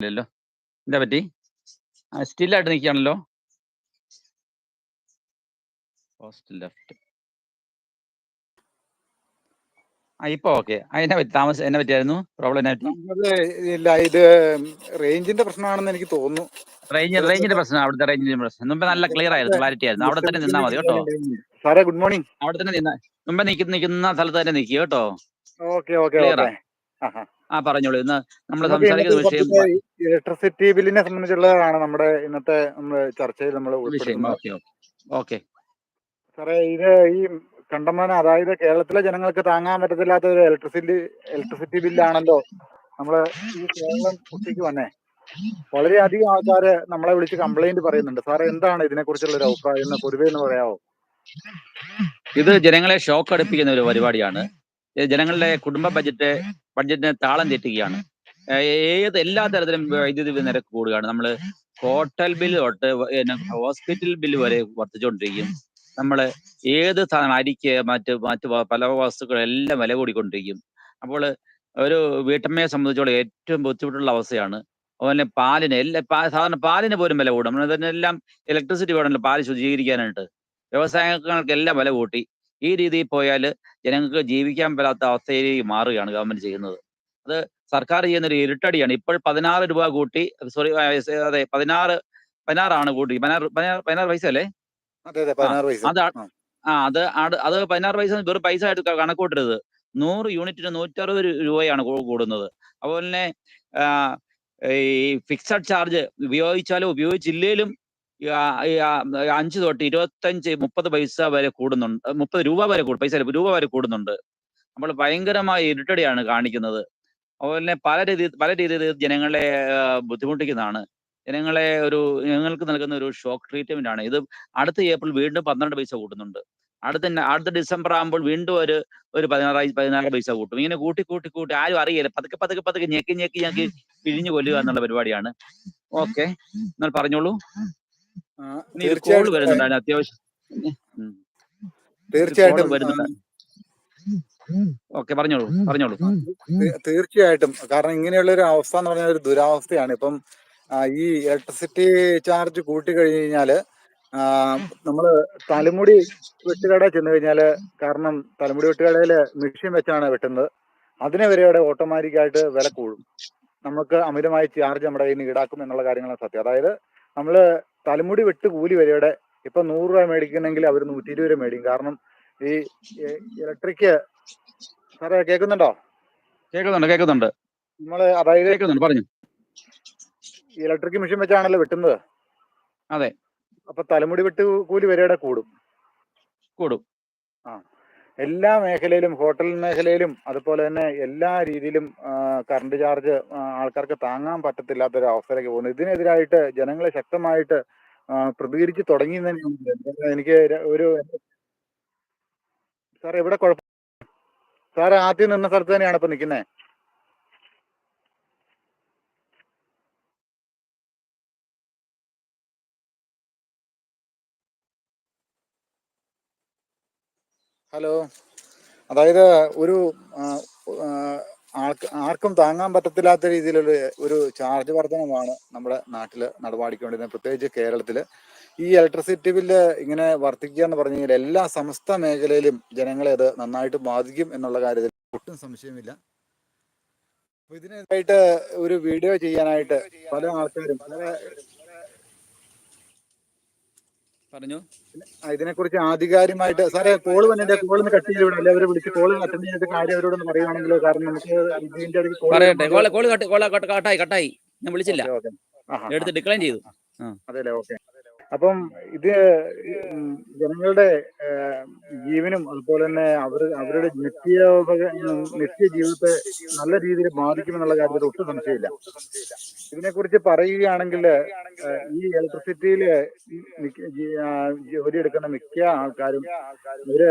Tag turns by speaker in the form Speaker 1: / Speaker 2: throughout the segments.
Speaker 1: ഇല്ലല്ലോ. എന്താ പറ്റി? സ്റ്റില്ലായിട്ട് നിൽക്കുകയാണല്ലോ. പോസ്റ്റ് ലെഫ്റ്റ് ആ ഇപ്പൊ ഓക്കെ അതിനെ പറ്റി താമസം എന്നെ പറ്റിയായിരുന്നു? പ്രോബ്ലം എന്നെ പറ്റി
Speaker 2: ഇല്ല ഇത് റേഞ്ചിന്റെ പ്രശ്നമാണെന്ന് എനിക്ക് തോന്നുന്നു.
Speaker 1: റേഞ്ച് റേഞ്ചിന്റെ പ്രശ്നം അവിടുത്തെ റേഞ്ചിന്റെ പ്രശ്നം. മുമ്പ് നല്ല ക്ലിയർ ആയിരുന്നു ക്ലാരിറ്റി ആയിരുന്നു. അവിടെ തന്നെ നിന്നാ മതി കേട്ടോ.
Speaker 2: സാറേ ഗുഡ് മോർണിംഗ്
Speaker 1: അവിടെ തന്നെ നിന്ന മുമ്പ് നിൽക്കുന്ന നിൽക്കുന്ന സ്ഥലത്ത് തന്നെ നിൽക്കുക കേട്ടോ.
Speaker 2: ഓക്കെ ഓക്കെ
Speaker 1: ക്ലിയർ
Speaker 2: ഓക്കെ
Speaker 1: ആ പറഞ്ഞോളൂ. ഇന്ന് നമ്മൾ സംസാരിക്കുന്ന വിഷയം
Speaker 2: ഇലക്ട്രിസിറ്റി ബില്ലിനെ സംബന്ധിച്ചുള്ളതാണ് നമ്മുടെ ഇന്നത്തെ നമ്മുടെ ചർച്ചയിൽ നമ്മൾ
Speaker 1: വിഷയം. ഓക്കെ
Speaker 2: സാറേ ഇത് ഈ കണ്ടമാനം അതായത് കേരളത്തിലെ ജനങ്ങൾക്ക് താങ്ങാൻ പറ്റത്തില്ലാത്ത ഒരു ഇലക്ട്രിസിറ്റി ഇലക്ട്രിസിറ്റി ബില്ലാണല്ലോ നമ്മൾ ഈ കേരളം കുട്ടിക്ക് വന്നേ. വളരെയധികം ആൾക്കാര് നമ്മളെ വിളിച്ച് കംപ്ലൈന്റ് പറയുന്നുണ്ട്. സാറേ എന്താണ് ഇതിനെ കുറിച്ചുള്ള ഒരു അഭിപ്രായം? എന്ന് പൊതുവെ എന്ന് പറയാവോ?
Speaker 1: ഇത് ജനങ്ങളെ ഷോക്ക് അടുപ്പിക്കുന്ന ഒരു പരിപാടിയാണ്. ജനങ്ങളുടെ കുടുംബ ബഡ്ജറ്റ് ബഡ്ജറ്റിനെ താളം തെറ്റുകയാണ് ഏത് എല്ലാ തരത്തിലും വൈദ്യുതി നിരക്ക് കൂടുകയാണ്. നമ്മൾ ഹോട്ടൽ ബിൽ തൊട്ട് ഹോസ്പിറ്റൽ ബില്ല് വരെ വർദ്ധിച്ചുകൊണ്ടിരിക്കും നമ്മൾ ഏത് അരിക്ക് മറ്റ് മറ്റ് പല വസ്തുക്കളെല്ലാം വില കൂടിക്കൊണ്ടിരിക്കും. അപ്പോൾ ഒരു വീട്ടമ്മയെ സംബന്ധിച്ചോളം ഏറ്റവും ബുദ്ധിമുട്ടുള്ള അവസ്ഥയാണ്. അതുപോലെ പാലിന് എല്ലാ സാധാരണ പാലിന് പോലും വില കൂടും. നമ്മൾ ഇതിനെല്ലാം ഇലക്ട്രിസിറ്റി വേണമല്ലോ പാൽ ശുചീകരിക്കാനായിട്ട്. വ്യവസായങ്ങൾക്ക് എല്ലാം വില കൂട്ടി. ഈ രീതിയിൽ പോയാൽ ജനങ്ങൾക്ക് ജീവിക്കാൻ പറ്റാത്ത അവസ്ഥയിലേക്ക് മാറുകയാണ് ഗവൺമെന്റ് ചെയ്യുന്നത്. അത് സർക്കാർ ചെയ്യുന്ന ഒരു ഇരുട്ടടിയാണ്. ഇപ്പോൾ പതിനാറ് രൂപ കൂട്ടി സോറി അതെ പതിനാറ് പതിനാറാണ് കൂട്ടി. പതിനാറ് പതിനാറ് പൈസ അല്ലേ?
Speaker 2: അതെ ആ.
Speaker 1: അത് അത് പതിനാറ് പൈസ വെറും പൈസ ആയിട്ട് കണക്കൂട്ടരുത്. നൂറ് യൂണിറ്റിന് നൂറ്ററുപത് രൂപയാണ് കൂടുന്നത്. അതുപോലെ തന്നെ ഈ ഫിക്സഡ് ചാർജ് ഉപയോഗിച്ചാലും ഉപയോഗിച്ചില്ലേലും അഞ്ച് തൊട്ട് ഇരുപത്തഞ്ച് മുപ്പത് പൈസ വരെ കൂടുന്നുണ്ട്. മുപ്പത് രൂപ വരെ കൂടും. പൈസ രൂപ വരെ കൂടുന്നുണ്ട്. നമ്മൾ ഭയങ്കരമായ ഇരുട്ടടിയാണ് കാണിക്കുന്നത്. അതുപോലെ തന്നെ പല രീതി പല രീതിയിൽ ജനങ്ങളെ ബുദ്ധിമുട്ടിക്കുന്നതാണ്. ജനങ്ങളെ ഒരു ജനങ്ങൾക്ക് നൽകുന്ന ഒരു ഷോക്ക് ട്രീറ്റ്മെന്റ് ആണ്. ഇത് അടുത്ത ഏപ്രിൽ വീണ്ടും പന്ത്രണ്ട് പൈസ കൂട്ടുന്നുണ്ട് അടുത്ത അടുത്ത ഡിസംബർ ആകുമ്പോൾ വീണ്ടും ഒരു ഒരു പതിനാറ് പതിനാറ് പൈസ കൂട്ടും. ഇങ്ങനെ കൂട്ടി കൂട്ടി കൂട്ടി ആരും അറിയില്ല. പതുക്കെ പതുക്കെ പതുക്കെ ഞെക്കി ഞെക്കി ഞെക്കി പിഴിഞ്ഞു കൊല്ലുക എന്നുള്ള പരിപാടിയാണ്. ഓക്കെ. എന്നാൽ പറഞ്ഞോളൂ.
Speaker 2: തീർച്ചയായിട്ടും
Speaker 1: അത്യാവശ്യം.
Speaker 2: തീർച്ചയായിട്ടും
Speaker 1: ഓക്കെ പറഞ്ഞോളൂ പറഞ്ഞോളൂ.
Speaker 2: തീർച്ചയായിട്ടും. കാരണം ഇങ്ങനെയുള്ള ഒരു അവസ്ഥ എന്ന് പറഞ്ഞാൽ ഒരു ദുരാവസ്ഥയാണ്. ഇപ്പം ഈ ഇലക്ട്രിസിറ്റി ചാർജ് കൂട്ടി കഴിഞ്ഞു കഴിഞ്ഞാൽ നമ്മൾ തലമുടി വെട്ടുകട ചെന്ന് കഴിഞ്ഞാൽ കാരണം തലമുടി വെട്ടുകടയിൽ മെഷീൻ വെച്ചാണ് വെട്ടുന്നത്. അതിനെ വരെ അവിടെ ഓട്ടോമാറ്റിക് ആയിട്ട് വില കൂടും. നമുക്ക് അമിതമായി ചാർജ് നമ്മുടെ കയ്യിൽ നിന്ന് ഈടാക്കും എന്നുള്ള കാര്യങ്ങളാണ് സത്യം. അതായത് നമ്മൾ തലമുടി വെട്ട് കൂലി വരെയുടെ ഇപ്പൊ നൂറ് രൂപ മേടിക്കണമെങ്കിൽ അവർ നൂറ്റി ഇരുപത് രൂപ മേടിക്കും. കാരണം ഈ ഇലക്ട്രിക് സാറേ കേൾക്കുന്നുണ്ടോ?
Speaker 1: കേൾക്കുന്നുണ്ട് കേൾക്കുന്നുണ്ട്.
Speaker 2: നമ്മൾ അതായത്
Speaker 1: കേൾക്കുന്നുണ്ട് പറഞ്ഞു.
Speaker 2: ഇലക്ട്രിക് മെഷീൻ വെച്ചാണല്ലോ വെട്ടുന്നത്.
Speaker 1: അതെ.
Speaker 2: അപ്പൊ തലമുടി വെട്ട് കൂലി വരെയുടെ കൂടും.
Speaker 1: കൂടും.
Speaker 2: എല്ലാ മേഖലയിലും ഹോട്ടൽ മേഖലയിലും അതുപോലെ തന്നെ എല്ലാ രീതിയിലും കറണ്ട് ചാർജ് ആൾക്കാർക്ക് താങ്ങാൻ പറ്റത്തില്ലാത്ത ഒരു അവസ്ഥയിലേക്ക് പോകുന്നു ഇതിനെതിരായിട്ട് ജനങ്ങളെ ശക്തമായിട്ട് പ്രതികരിച്ചു തുടങ്ങി എന്ന് തന്നെ ഞാൻ പറയുന്നത്. എനിക്ക് ഒരു സാർ ഇവിടെ കുഴപ്പം സാർ ആദ്യം നിന്ന സ്ഥലത്ത് തന്നെയാണ് ഇപ്പൊ നിൽക്കുന്നത് ഹലോ. അതായത് ഒരു ആൾക്ക് ആർക്കും താങ്ങാൻ പറ്റത്തില്ലാത്ത രീതിയിലുള്ള ഒരു ചാർജ് വർധനമാണ് നമ്മുടെ നാട്ടിൽ നടപാടിക്കൊണ്ടിരുന്നത്. പ്രത്യേകിച്ച് കേരളത്തിൽ ഈ ഇലക്ട്രിസിറ്റി ബില്ല് ഇങ്ങനെ വർദ്ധിക്കുക എന്ന് പറഞ്ഞു കഴിഞ്ഞാൽ എല്ലാ സമസ്ത മേഖലയിലും ജനങ്ങളെ അത് നന്നായിട്ട് ബാധിക്കും എന്നുള്ള കാര്യത്തിൽ ഒട്ടും സംശയമില്ല. ഇതിനായിട്ട് ഒരു വീഡിയോ ചെയ്യാനായിട്ട് പല ആൾക്കാരും പല
Speaker 1: പറഞ്ഞു.
Speaker 2: ഇതിനെ ഇതിനെക്കുറിച്ച് ആധികാരികമായിട്ട് സാറേ കോൾ വന്നിട്ട് കോളിന് കട്ട് ചെയ്ത് വിടാം അവരെ വിളിച്ച് കോൾ അറ്റൻഡ് ചെയ്തിട്ട് കാര്യം അവരോടൊന്ന് പറയുകയാണെങ്കിലോ കാരണം നമുക്ക് ഇതിന്റെ ഇടയ്ക്ക്
Speaker 1: പറയട്ടെ. Call call cut call cut കട്ടായി കട്ടായി. ഞാൻ വിളിച്ചില്ല. എടുത്ത് ഡിക്ലൈൻ ചെയ്തു.
Speaker 2: അതെ ഓക്കെ. അപ്പം ഇത് ജനങ്ങളുടെ ജീവനും അതുപോലെ തന്നെ അവർ അവരുടെ നിത്യ നിത്യ ജീവിതത്തെ നല്ല രീതിയിൽ ബാധിക്കുമെന്നുള്ള കാര്യത്തിൽ ഒട്ടും സംശയമില്ല. ഇതിനെക്കുറിച്ച് പറയുകയാണെങ്കിൽ ഈ ഇലക്ട്രിസിറ്റിയിൽ ജോലിയെടുക്കുന്ന മിക്ക ആൾക്കാരും ഇവർ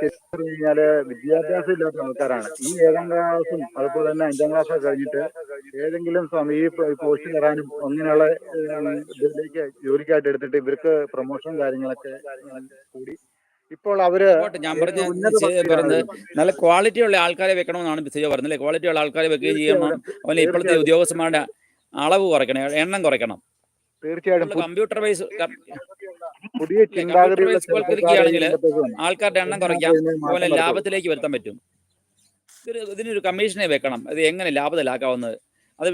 Speaker 2: ശരിക്കും കഴിഞ്ഞാൽ വിദ്യാഭ്യാസം ഇല്ലാത്ത ആൾക്കാരാണ്. ഈ ഏഴാം ക്ലാസ്സും അതുപോലെ തന്നെ അഞ്ചാം ക്ലാസ്സൊക്കെ കഴിഞ്ഞിട്ട് ഏതെങ്കിലും സമീപ പോസ്റ്റ് തരാനും അങ്ങനെയുള്ള ഇതിലേക്ക് ജോലിക്കായിട്ട് എടുത്തിട്ട് ഇവർക്ക് പ്രൊമോഷൻ കാര്യങ്ങളൊക്കെ കൂടി. ഇപ്പോൾ
Speaker 1: അവർ ഞാൻ പറഞ്ഞ പറഞ്ഞത് നല്ല ക്വാളിറ്റി ഉള്ള ആൾക്കാരെ വെക്കണമെന്നാണ് സിജോ പറഞ്ഞത് അല്ലേ? ക്വാളിറ്റി ഉള്ള ആൾക്കാരെ വെക്കുകയും ചെയ്യണം അതുപോലെ ഇപ്പോഴത്തെ ഉദ്യോഗസ്ഥന്മാരുടെ അളവ് കുറയ്ക്കണം എണ്ണം കുറയ്ക്കണം.
Speaker 2: തീർച്ചയായിട്ടും
Speaker 1: കമ്പ്യൂട്ടർ വൈസ്
Speaker 2: പുതിയ
Speaker 1: ആൾക്കാരുടെ എണ്ണം കുറയ്ക്കാം അതുപോലെ ലാഭത്തിലേക്ക് വരുത്താൻ പറ്റും. ഇതൊരു ഇതിനൊരു കമ്മീഷനെ വെക്കണം. ഇത് എങ്ങനെ ലാഭത്തിലാക്കാവുന്നത്? അത്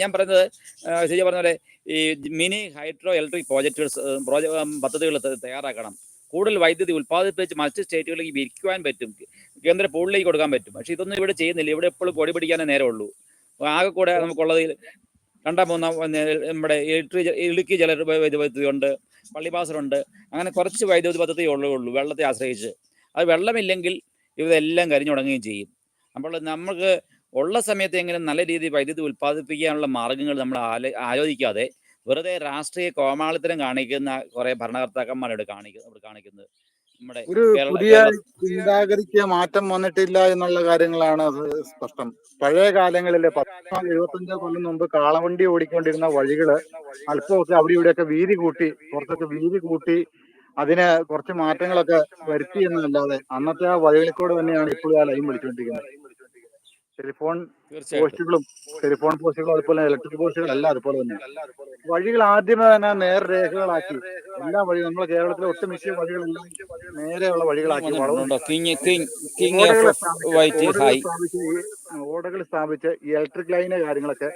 Speaker 1: ഞാൻ പറയുന്നത് ശരി പറഞ്ഞ പോലെ ഈ മിനി ഹൈഡ്രോ ഇലക്ട്രിക് പ്രോജക്റ്റുകൾ പ്രോജ പദ്ധതികൾ തയ്യാറാക്കണം. കൂടുതൽ വൈദ്യുതി ഉത്പാദിപ്പിച്ച് മറ്റ് സ്റ്റേറ്റുകളിലേക്ക് വിൽക്കുവാൻ പറ്റും. കേന്ദ്ര പൂളിലേക്ക് കൊടുക്കാൻ പറ്റും. പക്ഷെ ഇതൊന്നും ഇവിടെ ചെയ്യുന്നില്ല. ഇവിടെ എപ്പോഴും കൊടി പിടിക്കാനേ നേരമുള്ളൂ. ആകെ കൂടെ നമുക്കുള്ളത് രണ്ടാം മൂന്നാം നമ്മുടെ ഇടുക്കി ജല വൈദ്യുതി ഉണ്ട് പള്ളിപ്പാസലുണ്ട് അങ്ങനെ കുറച്ച് വൈദ്യുതി പദ്ധതി ഉള്ളൂ വെള്ളത്തെ ആശ്രയിച്ച്. അത് വെള്ളമില്ലെങ്കിൽ ഇതെല്ലാം കരിഞ്ഞുടങ്ങുകയും ചെയ്യും. അപ്പോൾ നമുക്ക് ഉള്ള സമയത്ത് എങ്ങനെ നല്ല രീതിയിൽ വൈദ്യുതി ഉൽപ്പാദിപ്പിക്കാനുള്ള മാർഗങ്ങൾ നമ്മൾ ആലോ ആലോചിക്കാതെ വെറുതെ രാഷ്ട്രീയ കോമാളിത്തരം കാണിക്കുന്ന കുറെ ഭരണകർത്താക്കന്മാരോട് കാണിക്കുന്നത് കാണിക്കുന്നത്. നമ്മുടെ
Speaker 2: ഒരു പുതിയ ചിന്താഗതിക്ക് മാറ്റം വന്നിട്ടില്ല എന്നുള്ള കാര്യങ്ങളാണ് അത് സ്പഷ്ടം. പഴയ കാലങ്ങളിലെ പത്ത് എഴുപത്തഞ്ചോ കൊല്ലം മുമ്പ് കാളവണ്ടി ഓടിക്കൊണ്ടിരുന്ന വഴികൾ അല്പമൊക്കെ അവിടെ ഇവിടെയൊക്കെ വീതി കൂട്ടി കുറച്ചൊക്കെ വീതി കൂട്ടി അതിന് കുറച്ച് മാറ്റങ്ങളൊക്കെ വരുത്തി എന്നല്ലാതെ അന്നത്തെ ആ വഴികളിൽ കൂടെ തന്നെയാണ് ഇപ്പോഴും ആ ലൈൻ വിളിച്ചുകൊണ്ടിരിക്കുന്നത്. ടെലിഫോൺ പോസ്റ്റുകളും ടെലിഫോൺ പോസ്റ്റുകളും അതുപോലെ ഇലക്ട്രിക് പോസ്റ്റുകളും എല്ലാം അതുപോലെ തന്നെ. വഴികൾ ആദ്യമേ തന്നെ നേർരേഖകളാക്കി എല്ലാ വഴികളും നമ്മുടെ കേരളത്തിലെ ഒട്ടുമിക്ക വഴികളെല്ലാം നേരെയുള്ള വഴികളാക്കി ഓടകൾ സ്ഥാപിച്ച് ഈ ഇലക്ട്രിക് ലൈന് കാര്യങ്ങളൊക്കെ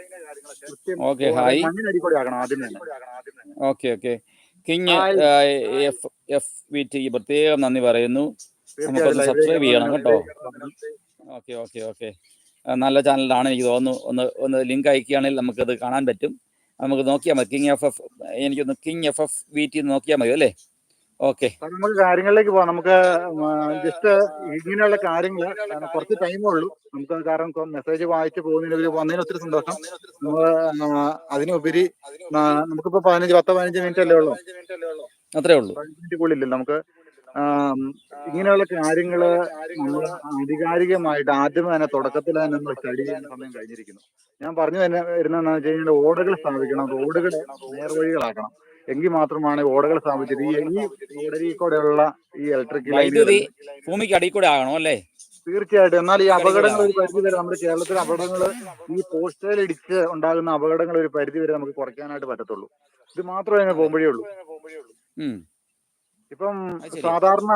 Speaker 2: കൃത്യം
Speaker 1: ഓക്കെ ഹായ്
Speaker 2: മണ്ണിനടി കൂടി ആക്കണം ആദ്യം തന്നെ.
Speaker 1: Okay okay king F F V T പ്രത്യേകം നന്ദി പറയുന്നു.
Speaker 2: നമുക്കത്
Speaker 1: സബ്സ്ക്രൈബ് ചെയ്യണം കേട്ടോ. ഓക്കെ ഓക്കെ ഓക്കെ നല്ല ചാനലാണ് എനിക്ക് തോന്നുന്നു. ഒന്ന് ഒന്ന് ലിങ്ക് അയക്കുകയാണെങ്കിൽ നമുക്കത് കാണാൻ പറ്റും. നമുക്ക് നോക്കിയാൽ മതി. കിങ് എഫ് എഫ് എനിക്കൊന്ന് king F F V T നോക്കിയാൽ മതി അല്ലേ? ഓക്കെ
Speaker 2: നമുക്ക് കാര്യങ്ങളിലേക്ക് പോവാം. നമുക്ക് ജസ്റ്റ് ഇങ്ങനെയുള്ള കാര്യങ്ങൾ കുറച്ച് ടൈമേ ഉള്ളൂ. നമുക്ക് കാരണം മെസ്സേജ് വായിച്ചു പോകുന്നതിന് ഒരു വന്നതിന് ഒത്തിരി സന്തോഷം. നമ്മൾ അതിനുപരി നമുക്കിപ്പോ പതിനഞ്ച് പത്ത് പതിനഞ്ച് മിനിറ്റ് അല്ലേ ഉള്ളൂ?
Speaker 1: അത്രേ ഉള്ളൂ.
Speaker 2: പതിനഞ്ച് മിനിറ്റുള്ളില്ലല്ലോ നമുക്ക് ഇങ്ങനെയുള്ള കാര്യങ്ങൾ നമ്മൾ ആധികാരികമായിട്ട് ആദ്യമേ തന്നെ തുടക്കത്തിൽ തന്നെ നമ്മൾ സ്റ്റഡി ചെയ്യുന്ന സമയം കഴിഞ്ഞിരിക്കുന്നു. ഞാൻ പറഞ്ഞു തന്നെ വരുന്നതെന്ന് വെച്ച് കഴിഞ്ഞാൽ ഓടകൾ സ്ഥാപിക്കണം റോഡുകൾ നേർവഴികളാക്കണം. എങ്കിൽ മാത്രമാണ് ഓടകൾ സ്ഥാപിച്ചത്. ഈ ഈ റോഡരിൽ കൂടെയുള്ള ഈ ഇലക്ട്രിക്
Speaker 1: വൈദ്യുതി ഭൂമിക്ക് അടിയിൽ കൂടെ ആകണം അല്ലേ?
Speaker 2: തീർച്ചയായിട്ടും. എന്നാൽ ഈ അപകടങ്ങൾ ഒരു പരിധി വരെ നമ്മുടെ കേരളത്തിലെ അപകടങ്ങൾ ഈ പോസ്റ്റേൽ ഇടിച്ച് ഉണ്ടാകുന്ന അപകടങ്ങൾ ഒരു പരിധി വരെ നമുക്ക് കുറയ്ക്കാനായിട്ട് പറ്റത്തുള്ളൂ. ഇത് മാത്രമേ പോകുമ്പോഴേ ഉള്ളൂ. ഇപ്പം സാധാരണ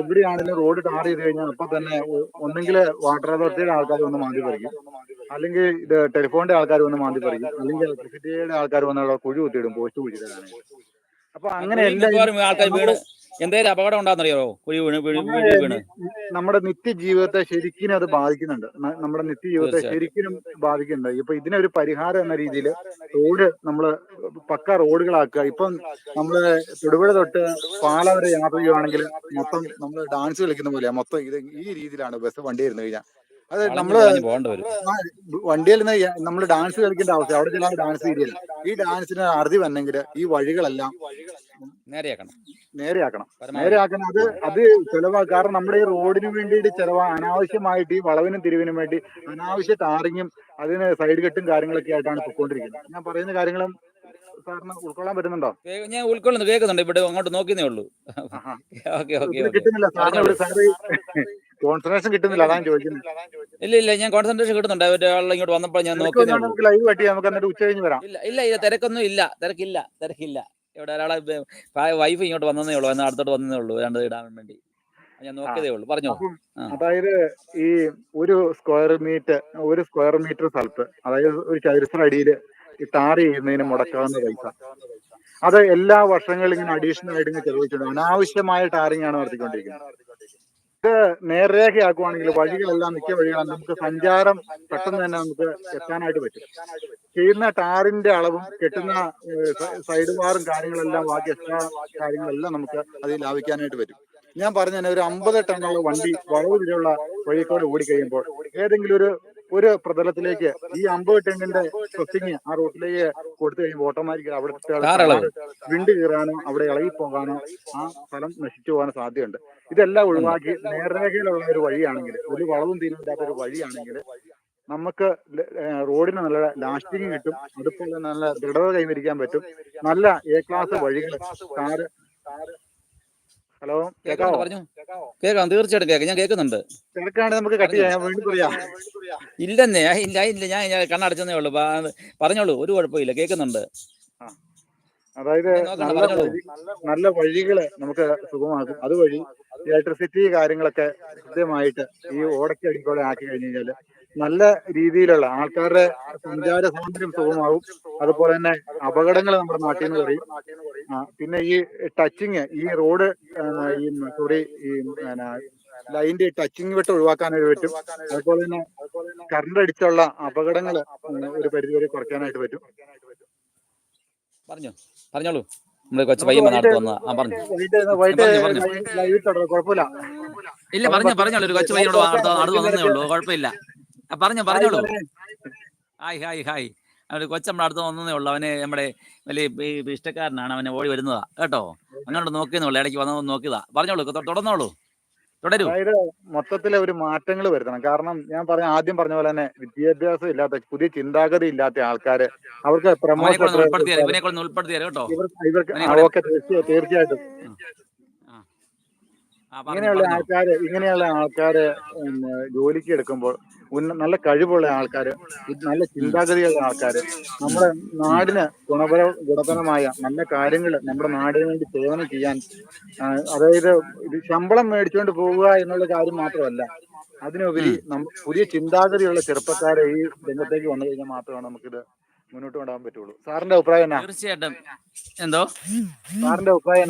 Speaker 2: എവിടെയാണെങ്കിലും റോഡ് ടാർ ചെയ്ത് കഴിഞ്ഞാൽ അപ്പൊ തന്നെ ഒന്നെങ്കിൽ വാട്ടർ അതോറിറ്റിയുടെ ആൾക്കാർ വന്ന് മാന്തി പറിക്കും. അല്ലെങ്കിൽ ഇത് ടെലിഫോണിന്റെ ആൾക്കാർ വന്ന് മാന്തി പറിക്കും. അല്ലെങ്കിൽ ഇലക്ട്രിസിറ്റിയുടെ ആൾക്കാർ വന്ന് അവിടെ കുഴി കുത്തിയിടും പോസ്റ്റ് കുഴിച്ചിടാനാണ് അപ്പൊ അങ്ങനെ എല്ലാ
Speaker 1: എന്തേലും അപകടം ഉണ്ടാകുന്നറിയോ കുഴി വീണ് വീണ് വീണ്. വീണ്
Speaker 2: നമ്മുടെ നിത്യജീവിതത്തെ ശരിക്കും അത് ബാധിക്കുന്നുണ്ട്. നമ്മുടെ നിത്യജീവിതത്തെ. ശരിക്കും ബാധിക്കുന്നുണ്ട്. ഇപ്പൊ ഇതിനൊരു പരിഹാരം എന്ന രീതിയിൽ റോഡ് നമ്മൾ പക്ക റോഡുകളാക്കുക. ഇപ്പം നമ്മൾ തൊടുപുഴ തൊട്ട് പാല വരെ യാത്ര ചെയ്യുവാണെങ്കിൽ മൊത്തം നമ്മൾ ഡാൻസ് കളിക്കുന്ന പോലെയാ. മൊത്തം ഇത് ഈ രീതിയിലാണ് ബസ് വണ്ടി ഇരുന്ന് കഴിഞ്ഞാൽ അത്
Speaker 1: നമ്മൾ
Speaker 2: വണ്ടിയിൽ നിന്ന് നമ്മൾ ഡാൻസ് കളിക്കേണ്ട ആവശ്യം അവിടെ ചെല്ലാൻ ഡാൻസ് ചെയ്യില്ല ഈ ഡാൻസിന് അറുതി വന്നെങ്കിൽ ഈ വഴികളെല്ലാം
Speaker 1: നേരെയാക്കണം.
Speaker 2: നേരെയാക്കണം. നേരെയാക്കണം. അത് അത് ചെലവാ. കാരണം നമ്മുടെ ഈ റോഡിന് വേണ്ടിയിട്ട് ചെലവാ. അനാവശ്യമായിട്ട് ഈ വളവിനും തിരിവിനും വേണ്ടി അനാവശ്യ ടാറിങ്ങും അതിന് സൈഡ് കെട്ടും കാര്യങ്ങളൊക്കെ ആയിട്ടാണ് പൊക്കോണ്ടിരിക്കുന്നത്. ഞാൻ പറയുന്ന കാര്യങ്ങളും സാറിന് ഉൾക്കൊള്ളാൻ പറ്റുന്നുണ്ടോ?
Speaker 1: ഞാൻ ഉൾക്കൊള്ളുന്നു. കേൾക്കുന്നുണ്ട്. ഇവിടെ അങ്ങോട്ട് നോക്കുന്നേ ഉള്ളൂ.
Speaker 2: ആഹാ.
Speaker 1: ഓക്കെ ഓക്കെ
Speaker 2: കിട്ടുന്നില്ല. സാറിന് സാറ് കോൺസെൻട്രേഷൻ കിട്ടുന്നില്ല അതാണ് ചോദിക്കുന്നത്.
Speaker 1: ഇല്ല ഇല്ല ഞാൻ കോൺസെൻട്രേഷൻ കിട്ടുന്നുണ്ട്. ഒരാൾ ഇങ്ങോട്ട് വന്നപ്പോൾ ഞാൻ നോക്കി
Speaker 2: നമുക്ക് ലൈവ് പറ്റി നമുക്ക് എന്നിട്ട് ഉച്ച കഴിഞ്ഞ് വരാം.
Speaker 1: ഇല്ല ഇല്ല ഇല്ല തിരക്കൊന്നും ഇല്ല. തിരക്കില്ല തിരക്കില്ല. ഇവിടെ ഒരാളെ വൈഫ് ഇങ്ങോട്ട് വന്നതേ ഉള്ളൂ. എന്നാൽ അടുത്തോട്ട് വന്നതേ ഉള്ളൂ. രണ്ട് ഇടാൻ വേണ്ടി. ഞാൻ നോക്കിയതേ ഉള്ളൂ. പറഞ്ഞോ?
Speaker 2: അതായത് ഈ ഒരു സ്ക്വയർ മീറ്റർ ഒരു സ്ക്വയർ മീറ്റർ സ്ഥലത്ത് അതായത് ഒരു ചതുരശ്ര അടിയിൽ ഈ ടാർ ചെയ്യുന്നതിന് മുടക്കാവുന്ന പൈസ. അത് എല്ലാ വർഷങ്ങളും ഇങ്ങനെ അഡീഷണൽ ആയിട്ട് ഇങ്ങനെ ചെലവഴിച്ചുകൊണ്ട് അനാവശ്യമായ ടാറിംഗ് ആണ് നടത്തിക്കൊണ്ടിരിക്കുന്നത്. ഇത് നേർരേഖയാക്കുവാണെങ്കിൽ വഴികളെല്ലാം മിക്ക വഴികളും നമുക്ക് സഞ്ചാരം പെട്ടെന്ന് തന്നെ നമുക്ക് എത്താനായിട്ട് പറ്റും. ചെയ്യുന്ന ടാറിന്റെ അളവും കെട്ടുന്ന സൈഡ് ബാറും കാര്യങ്ങളെല്ലാം ബാക്കി എക്സ്ട്രാ കാര്യങ്ങളെല്ലാം നമുക്ക് അതിൽ ലാഭിക്കാനായിട്ട് പറ്റും. ഞാൻ പറഞ്ഞ ഒരു അമ്പത് ടണ്ണുള്ള വണ്ടി വളവ് തിരിയുള്ള വഴിക്കൂടെ ഓടിക്കഴിയുമ്പോൾ ഏതെങ്കിലും ഒരു ഒരു പ്രതലത്തിലേക്ക് ഈ അമ്പത് ടണ്ണിന്റെ സ്ട്രെസ്സിങ് ആ റോട്ടിലേക്ക് കൊടുത്തു കഴിയുമ്പോൾ ഓട്ടോമാറ്റിക്
Speaker 1: അവിടെ
Speaker 2: വിണ്ട് കീറാനോ അവിടെ ഇളകി പോകാനോ ആ സ്ഥലം നശിച്ചു പോകാനോ സാധ്യതയുണ്ട്. ഇതെല്ലാം ഒഴിവാക്കി നേർരേഖയിലുള്ള ഒരു വഴിയാണെങ്കിൽ ഒരു വളവും തീരുമില്ലാത്ത ഒരു വഴിയാണെങ്കിൽ നമുക്ക് റോഡിന് നല്ല ലാസ്റ്റിങ് കിട്ടും അതുപോലെ നല്ല ദൃഢത കൈവരിക്കാൻ പറ്റും. നല്ല എ ക്ലാസ് വഴികൾ കാറ് ഹലോ കേൾക്കാവോ
Speaker 1: പറഞ്ഞു. കേൾക്കാം തീർച്ചയായിട്ടും കേൾക്കാം. ഞാൻ കേൾക്കുന്നുണ്ട്.
Speaker 2: തിരക്കാണെങ്കിൽ നമുക്ക് കട്ട് ചെയ്യാം ഞാൻ വീണ്ടും പറയാം.
Speaker 1: ഇല്ലെന്നേ ഇല്ല ഇല്ല ഞാൻ ഞാൻ കണ്ണടച്ചെന്നേ ഉള്ളൂ. പറഞ്ഞോളൂ ഒരു കുഴപ്പമില്ല കേൾക്കുന്നുണ്ട്.
Speaker 2: അതായത് നല്ല നല്ല വഴികൾ നമുക്ക് സുഖമാക്കും. അതുവഴി ഇലക്ട്രിസിറ്റി കാര്യങ്ങളൊക്കെ കൃത്യമായിട്ട് ഈ ഓടക്കടിക്കോടെ ആക്കി കഴിഞ്ഞു കഴിഞ്ഞാൽ നല്ല രീതിയിലുള്ള ആൾക്കാരുടെ സഞ്ചാര സ്വാതന്ത്ര്യം സുഖമാവും. അതുപോലെ തന്നെ അപകടങ്ങൾ നമ്മുടെ നാട്ടിൽ നിന്ന് കുറയും പിന്നെ ഈ ടച്ചിങ് ഈ റോഡ് ഈ സോറി ഈ ലൈന്റെ ടച്ചിങ് വിട്ട് ഒഴിവാക്കാനായിട്ട് പറ്റും. അതുപോലെ തന്നെ കറണ്ട് അടിച്ചുള്ള അപകടങ്ങൾ ഒരു പരിധിവരെ കുറയ്ക്കാനായിട്ട് പറ്റും.
Speaker 1: പറഞ്ഞു? പറഞ്ഞോളൂ. നമ്മുടെ കൊച്ചു
Speaker 2: നമുക്ക്
Speaker 1: പയ്യൻ
Speaker 2: വൈകിട്ട്
Speaker 1: നടത്തു വന്ന ആ പറഞ്ഞു ഇല്ല പറഞ്ഞു പറഞ്ഞോളൂ ഒരു കൊച്ചു പയ്യനോട് അടുത്ത് വന്നേ ഉള്ളൂ. കുഴപ്പമില്ല. പറഞ്ഞോ പറഞ്ഞോളൂ. ഹായ് ഹായ് ഹായ് അവർ കൊച്ചു നമ്മുടെ അടുത്ത് വന്നതേ ഉള്ളു. അവനെ നമ്മുടെ വലിയ ഇഷ്ടക്കാരനാണ്. അവനെ ഓടി വരുന്നതാ. കേട്ടോ? അങ്ങോട്ട് നോക്കിയെന്നുള്ളു ഇടയ്ക്ക് വന്നു നോക്കിയതാ. പറഞ്ഞോളൂ തുടർന്നോളൂ തുടരൂ.
Speaker 2: അതായത് മൊത്തത്തിലെ ഒരു മാറ്റങ്ങൾ വരുത്തണം. കാരണം ഞാൻ പറഞ്ഞ ആദ്യം പറഞ്ഞ പോലെ തന്നെ വിദ്യാഭ്യാസം ഇല്ലാത്ത പുതിയ ചിന്താഗതി ഇല്ലാത്ത ആൾക്കാര് അവർക്ക് പ്രമോഷൻ
Speaker 1: ഉൾപ്പെടുത്തിയാൽ കേട്ടോ.
Speaker 2: ഇവർക്ക് തീർച്ചയായിട്ടും. ഇങ്ങനെയുള്ള ആൾക്കാര് ഇങ്ങനെയുള്ള ആൾക്കാര് ജോലിക്ക് എടുക്കുമ്പോൾ ഉന്ന നല്ല കഴിവുള്ള ആൾക്കാര് നല്ല ചിന്താഗതിയുള്ള ആൾക്കാര് നമ്മുടെ നാടിന് ഗുണപര ഗുണപരമായ നല്ല കാര്യങ്ങൾ നമ്മുടെ നാടിന് വേണ്ടി സേവനം ചെയ്യാൻ അതായത് ഇത് ശമ്പളം മേടിച്ചുകൊണ്ട് പോവുക എന്നുള്ള കാര്യം മാത്രമല്ല അതിനുപരി നമ്മ പുതിയ ചിന്താഗതിയുള്ള ചെറുപ്പക്കാരെ ഈ രംഗത്തേക്ക് വന്നു കഴിഞ്ഞാൽ മാത്രമാണ് നമുക്കിത് മുന്നോട്ട് കൊണ്ടുപോകാൻ പറ്റുള്ളൂ. സാറിന്റെ അഭിപ്രായം
Speaker 1: തീർച്ചയായിട്ടും. എന്തോ?
Speaker 2: സാറിന്റെ അഭിപ്രായം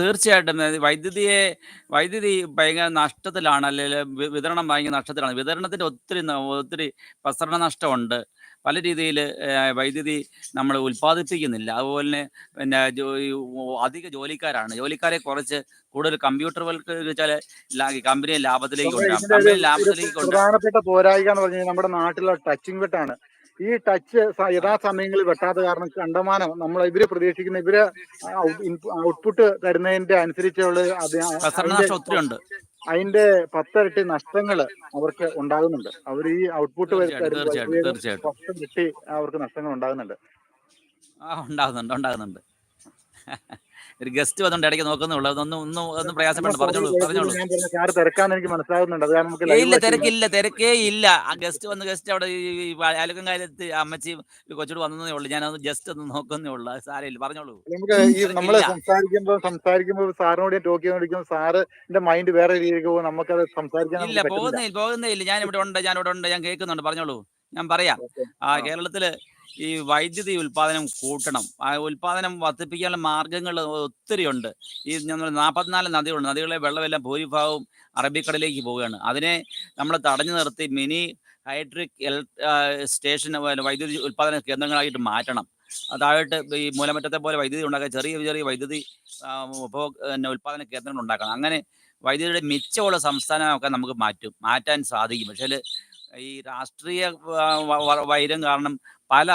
Speaker 1: തീർച്ചയായിട്ടും. വൈദ്യുതിയെ വൈദ്യുതി ഭയങ്കര നഷ്ടത്തിലാണ് അല്ലെങ്കിൽ വിതരണം ഭയങ്കര നഷ്ടത്തിലാണ്. വിതരണത്തിന്റെ ഒത്തിരി ഒത്തിരി പ്രസരണ നഷ്ടമുണ്ട്. പല രീതിയിൽ വൈദ്യുതി നമ്മൾ ഉൽപ്പാദിപ്പിക്കുന്നില്ല. അതുപോലെ തന്നെ പിന്നെ അധിക ജോലിക്കാരാണ്. ജോലിക്കാരെ കുറച്ച് കൂടുതൽ കമ്പ്യൂട്ടർവൽക്കരിച്ചാൽ കമ്പനിയെ ലാഭത്തിലേക്ക് കൊണ്ടുവരാം.
Speaker 2: കമ്പനി
Speaker 1: ലാഭത്തിലേക്ക് കൊണ്ടുവരാം.
Speaker 2: പ്രധാനപ്പെട്ട പോരായിക എന്ന് പറഞ്ഞാൽ നമ്മുടെ നാട്ടിലുള്ള ടച്ചിങ് വെട്ടാണ്. ഈ ടച്ച് യഥാസമയങ്ങളിൽ വെട്ടാത്ത കാരണം കണ്ടമാനം നമ്മൾ ഇവർ പ്രതീക്ഷിക്കുന്ന ഇവർ ഔട്ട്പുട്ട് തരുന്നതിന്റെ അനുസരിച്ചുള്ള അത് അതിന്റെ പത്തിരട്ടി നഷ്ടങ്ങൾ അവർക്ക് ഉണ്ടാകുന്നുണ്ട്. അവർ ഈ ഔട്ട്പുട്ട് പത്തിരട്ടി അവർക്ക് നഷ്ടങ്ങൾ ഉണ്ടാകുന്നുണ്ട്.
Speaker 1: ഉണ്ടാകുന്നുണ്ട് ഉണ്ടാകുന്നുണ്ട്. ഒരു ഗസ്റ്റ് വന്നുകൊണ്ട് ഇടയ്ക്ക് നോക്കുന്നുള്ളൂ അതൊന്നും ഒന്നും ഒന്നും പ്രയാസപ്പെട്ട് പറഞ്ഞോളൂ പറഞ്ഞോളൂ. ഇല്ല. തിരക്കില്ല തിരക്കേ ഇല്ല. ആ ഗസ്റ്റ് വന്ന് ഗസ്റ്റ് അവിടെ ഈ അലുക്കം കാലത്ത് അമ്മച്ചി കൊച്ചോട് വന്നതേ ഉള്ളൂ. ഞാനത് ജസ്റ്റ് ഒന്ന് നോക്കുന്നേ ഉള്ളൂ. സാരമില്ല. പറഞ്ഞോളൂ.
Speaker 2: നമുക്ക് ഈ നമ്മൾ സംസാരിക്കുമ്പോൾ സംസാരിക്കുമ്പോൾ സാറിനോട് ടോക്ക് ചെയ്തോണ്ടിരിക്കുമ്പോൾ സാറിന്റെ മൈൻഡ് വേറെ രീതിക്ക് പോകും. നമുക്കത് സംസാരിക്കാൻ
Speaker 1: ഇല്ല
Speaker 2: നമുക്ക്
Speaker 1: പോകുന്നേ പോകുന്നേ ഇല്ല. ഞാൻ ഇവിടെ ഉണ്ട് ഞാൻ ഇവിടെ ഉണ്ട് ഞാൻ കേൾക്കുന്നുണ്ട്. പറഞ്ഞോളൂ. ഞാൻ പറയാം. ആ. കേരളത്തിൽ ഈ വൈദ്യുതി ഉൽപാദനം കൂട്ടണം. ആ ഉൽപാദനം വർദ്ധിപ്പിക്കാനുള്ള മാർഗങ്ങൾ ഒത്തിരി ഉണ്ട് ഈ ഞങ്ങൾ നാൽപ്പത്തിനാല് നദികളുണ്ട്. നദികളെ വെള്ളമെല്ലാം ഭൂരിഭാഗവും അറബിക്കടലിലേക്ക് പോവുകയാണ്. അതിനെ നമ്മൾ തടഞ്ഞു നിർത്തി മിനി ഹൈഡ്രിക് എൽ സ്റ്റേഷൻ വൈദ്യുതി ഉൽപാദന കേന്ദ്രങ്ങളായിട്ട് മാറ്റണം. അതായിട്ട് ഈ മൂലമറ്റത്തെ പോലെ വൈദ്യുതി ഉണ്ടാക്കാൻ ചെറിയ ചെറിയ വൈദ്യുതി ഉപഭോഗ പിന്നെ ഉൽപാദന കേന്ദ്രങ്ങൾ ഉണ്ടാക്കണം. അങ്ങനെ വൈദ്യുതിയുടെ മിച്ചമുള്ള സംസ്ഥാനമൊക്കെ നമുക്ക് മാറ്റും മാറ്റാൻ സാധിക്കും. പക്ഷേ ഈ രാഷ്ട്രീയ വൈരം കാരണം പല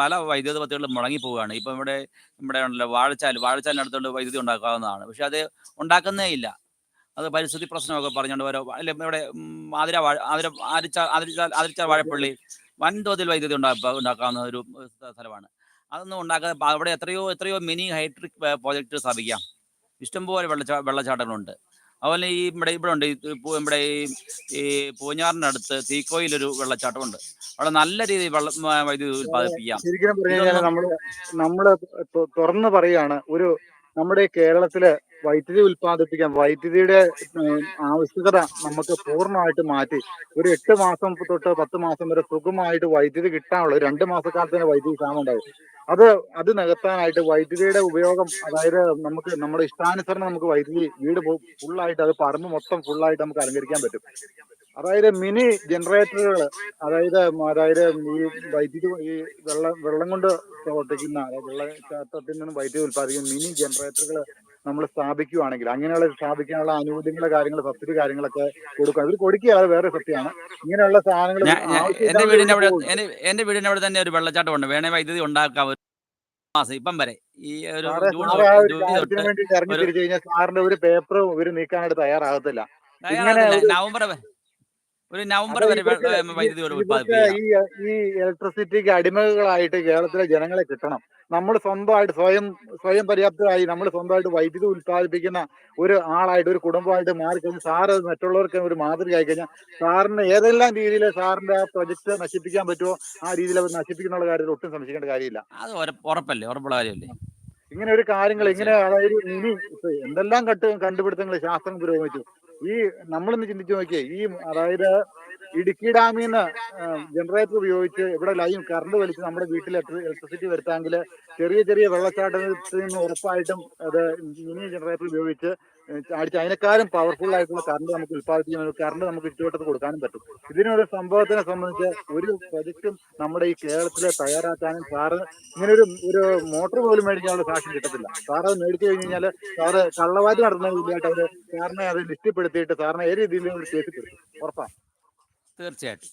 Speaker 1: പല വൈദ്യുത പദ്ധതികളും മുടങ്ങി പോവുകയാണ്. ഇപ്പം ഇവിടെ ഇവിടെ ഉണ്ടല്ലോ വാഴച്ചാൽ വാഴച്ചാലിനടുത്തോണ്ട് വൈദ്യുതി ഉണ്ടാക്കാവുന്നതാണ്. പക്ഷെ അത് ഉണ്ടാക്കുന്നേ ഇല്ല. അത് പരിസ്ഥിതി പ്രശ്നമൊക്കെ പറഞ്ഞുകൊണ്ട് വരോ അല്ലെ ഇവിടെ ആതിര വാഴ ആതിര ആരിച്ച ആതിരിച്ചാൽ വാഴപ്പള്ളി വൻതോതിൽ വൈദ്യുതി ഉണ്ടാക്കാ ഉണ്ടാക്കാവുന്ന ഒരു സ്ഥലമാണ്. അതൊന്നും ഉണ്ടാക്കാതെ അവിടെ എത്രയോ എത്രയോ മിനി ഹൈഡ്രിക് പ്രോജക്റ്റ് സ്ഥാപിക്കാം. ഇഷ്ടംപോലെ വെള്ളച്ചാ വെള്ളച്ചാട്ടങ്ങളുണ്ട്. അതുപോലെ ഈ ഇവിടെ ഇവിടെ ഉണ്ട് ഇവിടെ ഈ ഈ പൂഞ്ഞാറിന്റെ അടുത്ത് തീക്കോയിലൊരു വെള്ളച്ചാട്ടമുണ്ട്. അവിടെ നല്ല രീതിയിൽ വെള്ളം വൈദ്യുതി ഉത്പാദിപ്പിക്കാം
Speaker 2: ശരിക്കും പറഞ്ഞു കഴിഞ്ഞാൽ
Speaker 1: നമ്മൾ
Speaker 2: നമ്മൾ നമ്മൾ തു- തുറന്ന് പറയാണ് ഒരു നമ്മുടെ കേരളത്തിൽ വൈദ്യുതി ഉൽപ്പാദിപ്പിക്കാൻ വൈദ്യുതിയുടെ ആവശ്യകത നമുക്ക് പൂർണമായിട്ട് മാറ്റി. ഒരു എട്ട് മാസം തൊട്ട് പത്ത് മാസം വരെ സുഖമായിട്ട് വൈദ്യുതി കിട്ടാനുള്ള രണ്ട് മാസക്കാലത്തിന് വൈദ്യുതി ക്ഷാമം ഉണ്ടാവും അത് അത് നികത്താനായിട്ട് വൈദ്യുതിയുടെ ഉപയോഗം അതായത് നമുക്ക് നമ്മുടെ ഇഷ്ടാനുസരണം നമുക്ക് വൈദ്യുതി വീട് ഫുള്ളായിട്ട് അത് പറമ്പ് മൊത്തം ഫുള്ളായിട്ട് നമുക്ക് അലങ്കരിക്കാൻ പറ്റും. അതായത് മിനി ജനറേറ്ററുകൾ അതായത് അതായത് ഈ വൈദ്യുതി ഈ വെള്ളം വെള്ളം കൊണ്ട് പ്രവർത്തിക്കുന്ന വെള്ളത്തിൽ നിന്ന് വൈദ്യുതി ഉൽപ്പാദിക്കുന്ന മിനി ജനറേറ്ററുകൾ നമ്മൾ സ്ഥാപിക്കുകയാണെങ്കിൽ അങ്ങനെയുള്ള സ്ഥാപിക്കാനുള്ള ആനുകൂല്യങ്ങളെ കാര്യങ്ങൾ സബ്സിഡി കാര്യങ്ങളൊക്കെ കൊടുക്കുക. അവർ കൊടുക്കുക വേറെ സത്യമാണ്. ഇങ്ങനെയുള്ള സാധനങ്ങൾ
Speaker 1: എന്റെ വീടിന്റെ അവിടെ എന്റെ വീടിന്റെ അവിടെ തന്നെ ഒരു വെള്ളച്ചാട്ടം ഉണ്ട്. വേണേ വൈദ്യുതി ഉണ്ടാക്കാം. ഒരു മാസം ഇപ്പം വരെ. ഈ ഒരു
Speaker 2: ഇറങ്ങി തിരിച്ചു കഴിഞ്ഞാൽ സാറിന്റെ ഒരു പേപ്പറും ഇവർ നീക്കാനായിട്ട് തയ്യാറാകത്തില്ല.
Speaker 1: നവംബർ ഒരു നവംബർ വരെ വൈദ്യുതി
Speaker 2: ഈ ഈ ഇലക്ട്രിസിറ്റിക്ക് അടിമകളായിട്ട് കേരളത്തിലെ ജനങ്ങളെ കിട്ടണം. നമ്മൾ സ്വന്തമായിട്ട് സ്വയം സ്വയം പര്യാപ്തമായി നമ്മൾ സ്വന്തമായിട്ട് വൈദ്യുതി ഉത്പാദിപ്പിക്കുന്ന ഒരു ആളായിട്ട് ഒരു കുടുംബമായിട്ട് മാറിക്കഴിഞ്ഞാൽ സാറ് മറ്റുള്ളവർക്ക് ഒരു മാതൃക ആയി കഴിഞ്ഞാൽ സാറിന് ഏതെല്ലാം രീതിയിൽ സാറിന്റെ ആ പ്രൊജക്ട് നശിപ്പിക്കാൻ പറ്റുമോ ആ രീതിയിൽ അവർ നശിപ്പിക്കുന്നുള്ള കാര്യത്തിൽ ഒട്ടും സംശയിക്കേണ്ട കാര്യമില്ല.
Speaker 1: അത് ഉറപ്പ് ഉറപ്പല്ലേ? ഉറപ്പുള്ള കാര്യമല്ലേ?
Speaker 2: ഇങ്ങനെ ഒരു കാര്യങ്ങൾ ഇങ്ങനെ അതായത് ഇനി എന്തെല്ലാം കട്ട് കണ്ടുപിടുത്തങ്ങൾ ശാസ്ത്രം പുരോഗമിച്ചു? ഈ നമ്മളൊന്ന് ചിന്തിച്ചു നോക്കിയേ ഈ അതായത് ഇടുക്കി ഡാമിൽ നിന്ന് ജനറേറ്റർ ഉപയോഗിച്ച് ഇവിടെ ലൈൻ കറണ്ട് വലിച്ച് നമ്മുടെ വീട്ടിൽ ഇലക്ട്രിസിറ്റി വരുത്താമെങ്കിൽ ചെറിയ ചെറിയ വെള്ളച്ചാട്ടത്തിൽ നിന്ന് ഉറപ്പായിട്ടും അത് മിനി ജനറേറ്റർ ഉപയോഗിച്ച് അടിച്ച് അതിനേക്കാളും പവർഫുൾ ആയിട്ടുള്ള കറണ്ട് നമുക്ക് ഉത്പാദിപ്പിക്കുന്ന കറണ്ട് നമുക്ക് ചുറ്റുവട്ടത്ത് കൊടുക്കാനും പറ്റും. ഇതിനൊരു സംഭവത്തിനെ സംബന്ധിച്ച് ഒരു പ്രൊജക്റ്റും നമ്മുടെ ഈ കേരളത്തിലെ തയ്യാറാക്കാനും സാറ് ഇങ്ങനെ ഒരു ഒരു മോട്ടോർ പോലും മേടിക്കാനുള്ള സാക്ഷ്യം കിട്ടത്തില്ല. സാറ് മേടിച്ചു കഴിഞ്ഞ് കഴിഞ്ഞാൽ സാറ് കള്ളവാറ്റ് നടത്തുന്ന രീതിയായിട്ട് അവർ സാറിനെ അത് ലിസ്റ്റിൽപ്പെടുത്തിയിട്ട് സാറിനെ ഏത് രീതിയിലും ഒരു കേസിപ്പെടുത്തും ഉറപ്പാണ്
Speaker 1: തീർച്ചയായിട്ടും.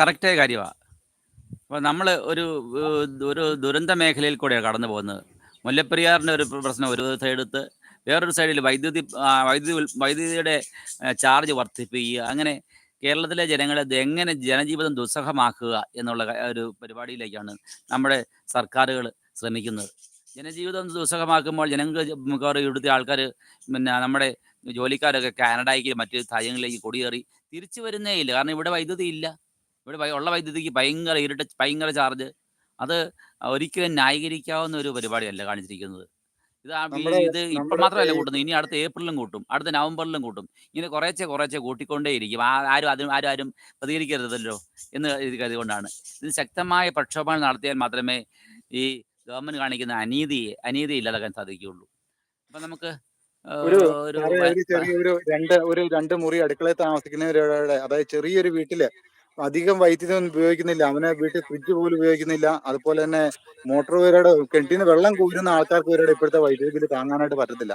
Speaker 1: കറക്റ്റായ കാര്യമാണ് അപ്പോൾ നമ്മൾ ഒരു ഒരു ദുരന്ത മേഖലയിൽ കൂടെയാണ് കടന്നു പോകുന്നത് മുല്ലപ്പെരിയാറിന്റെ ഒരു പ്രശ്നം ഒരു സൈഡെടുത്ത് വേറൊരു സൈഡിൽ വൈദ്യുതി വൈദ്യുതി വൈദ്യുതിയുടെ ചാർജ് വർദ്ധിപ്പിക്കുക. അങ്ങനെ കേരളത്തിലെ ജനങ്ങളെ എങ്ങനെ ജനജീവിതം ദുസ്സഹമാക്കുക എന്നുള്ള ഒരു പരിപാടിയിലേക്കാണ് നമ്മുടെ സർക്കാരുകൾ ശ്രമിക്കുന്നത്. ജനജീവിതം ദുസ്സഹമാക്കുമ്പോൾ ജനങ്ങൾക്ക് മിക്കവാറും ഇവിടുത്തെ ആൾക്കാർ പിന്നെ നമ്മുടെ ജോലിക്കാരൊക്കെ കാനഡയ്ക്ക് മറ്റ് സ്ഥലങ്ങളിലേക്ക് കൊടിയേറി തിരിച്ചു വരുന്നേ ഇല്ല. കാരണം ഇവിടെ വൈദ്യുതി ഇല്ല. ഇവിടെ ഉള്ള വൈദ്യുതിക്ക് ഭയങ്കര ഇരട്ട ഭയങ്കര ചാർജ്. അത് ഒരിക്കലും ന്യായീകരിക്കാവുന്ന ഒരു പരിപാടിയല്ല കാണിച്ചിരിക്കുന്നത്. ഇത് ഇത് ഇപ്പം മാത്രമല്ല കൂട്ടുന്നത്. ഇനി അടുത്ത ഏപ്രിലും കൂട്ടും. അടുത്ത നവംബറിലും കൂട്ടും. ഇങ്ങനെ കുറേച്ചെ കുറേച്ചെ കൂട്ടിക്കൊണ്ടേയിരിക്കും. ആരും അതും ആരും ആരും പ്രതികരിക്കരുതല്ലോ എന്ന് ഇത് കരുതുകൊണ്ടാണ് ഇത് ശക്തമായ പ്രക്ഷോഭങ്ങൾ നടത്തിയാൽ മാത്രമേ ഈ ഗവൺമെന്റ് കാണിക്കുന്ന അനീതി അനീതി ഇല്ലാതാക്കാൻ സാധിക്കുകയുള്ളൂ. അപ്പം നമുക്ക്
Speaker 2: ഒരു
Speaker 1: ഒരു
Speaker 2: ഒരു ചെറിയൊരു രണ്ട് ഒരു രണ്ട് മുറി അടുക്കളയിൽ താമസിക്കുന്നവരുടെ അതായത് ചെറിയൊരു വീട്ടിൽ അധികം വൈദ്യുതി ഒന്നും ഉപയോഗിക്കുന്നില്ല. അവനെ വീട്ടിൽ ഫ്രിഡ്ജ് പോലും ഉപയോഗിക്കുന്നില്ല. അതുപോലെ തന്നെ മോട്ടോർ പേരുടെ കിണറ്റിന് വെള്ളം കോരുന്ന ആൾക്കാർക്ക് വരെ ഇപ്പോഴത്തെ വൈദ്യുതി ബില്ല് താങ്ങാനായിട്ട് പറ്റത്തില്ല.